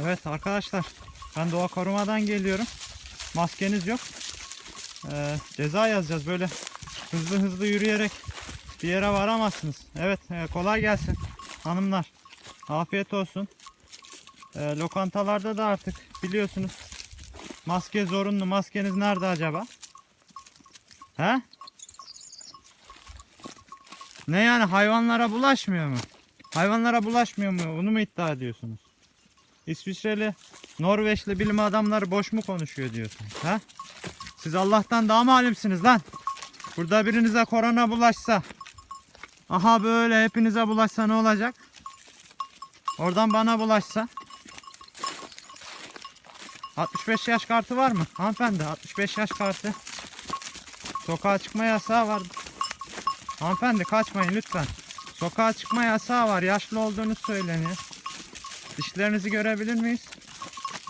Evet arkadaşlar ben doğa korumadan geliyorum. Maskeniz yok. Ee, ceza yazacağız böyle hızlı hızlı yürüyerek bir yere varamazsınız. Evet e, kolay gelsin hanımlar. Afiyet olsun. Ee, lokantalarda da artık biliyorsunuz maske zorunlu. Maskeniz nerede acaba? He? Ne yani hayvanlara bulaşmıyor mu? Hayvanlara bulaşmıyor mu? Onu mu iddia ediyorsunuz? İsviçreli, Norveçli bilim adamları boş mu konuşuyor diyorsunuz? Ha? Siz Allah'tan daha mı alimsiniz lan? Burada birinize korona bulaşsa, aha böyle hepinize bulaşsa ne olacak? Oradan bana bulaşsa. 65 yaş kartı var mı? Hanımefendi 65 yaş kartı. Sokağa çıkma yasağı var. Hanımefendi kaçmayın lütfen. Sokağa çıkma yasağı var. Yaşlı olduğunuz söyleniyor. Dişlerinizi görebilir miyiz?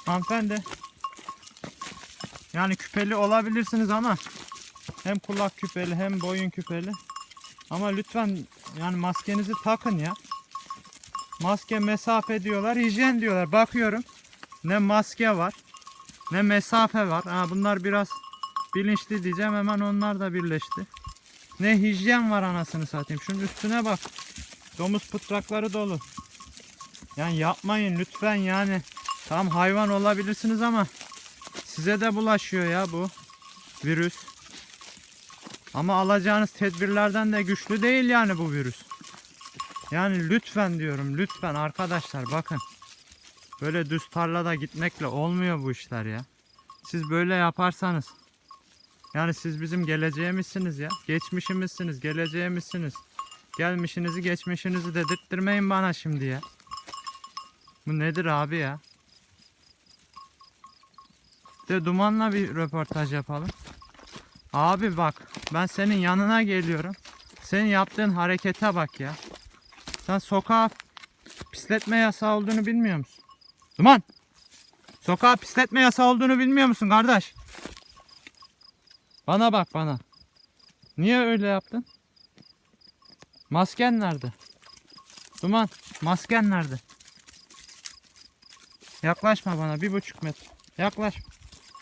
Hanımefendi. Yani küpeli olabilirsiniz ama hem kulak küpeli hem boyun küpeli. Ama lütfen yani maskenizi takın ya. Maske mesafe diyorlar, hijyen diyorlar. Bakıyorum ne maske var ne mesafe var. Ha, bunlar biraz bilinçli diyeceğim hemen onlar da birleşti. Ne hijyen var anasını satayım. Şunun üstüne bak. Domuz pıtrakları dolu. Yani yapmayın lütfen yani. Tam hayvan olabilirsiniz ama size de bulaşıyor ya bu virüs. Ama alacağınız tedbirlerden de güçlü değil yani bu virüs. Yani lütfen diyorum lütfen arkadaşlar bakın. Böyle düz tarlada gitmekle olmuyor bu işler ya. Siz böyle yaparsanız yani siz bizim geleceğimizsiniz ya. Geçmişimizsiniz, geleceğimizsiniz. Gelmişinizi geçmişinizi dedirttirmeyin bana şimdi ya. Bu nedir abi ya? De dumanla bir röportaj yapalım. Abi bak ben senin yanına geliyorum. Senin yaptığın harekete bak ya. Sen sokağa pisletme yasağı olduğunu bilmiyor musun? Duman! Sokağa pisletme yasağı olduğunu bilmiyor musun kardeş? Bana bak bana. Niye öyle yaptın? Masken nerede? Duman, masken nerede? Yaklaşma bana bir buçuk metre. Yaklaş.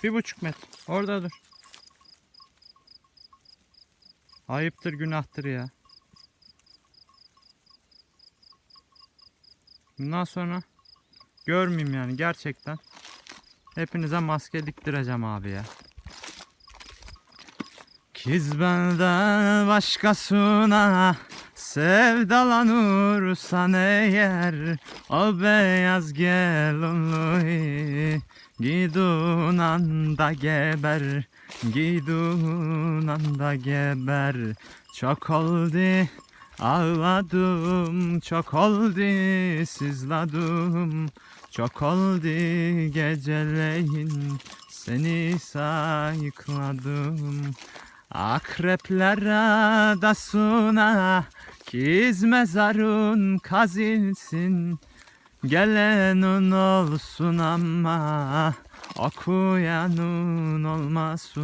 Bir buçuk metre. Orada dur. Ayıptır günahtır ya. Bundan sonra görmeyeyim yani gerçekten. Hepinize maske diktireceğim abi ya. Kiz benden başkasına sevdalanırsan eğer O beyaz gelonlu gidun anda geber Gidun anda geber. Çok oldu ağladım Çok oldu sızladım. Çok oldu geceleyin Seni sayıkladım. Akrepler adasına Kiz mezarın kazilsin Gelenun olsun ama Okuyanun olmasın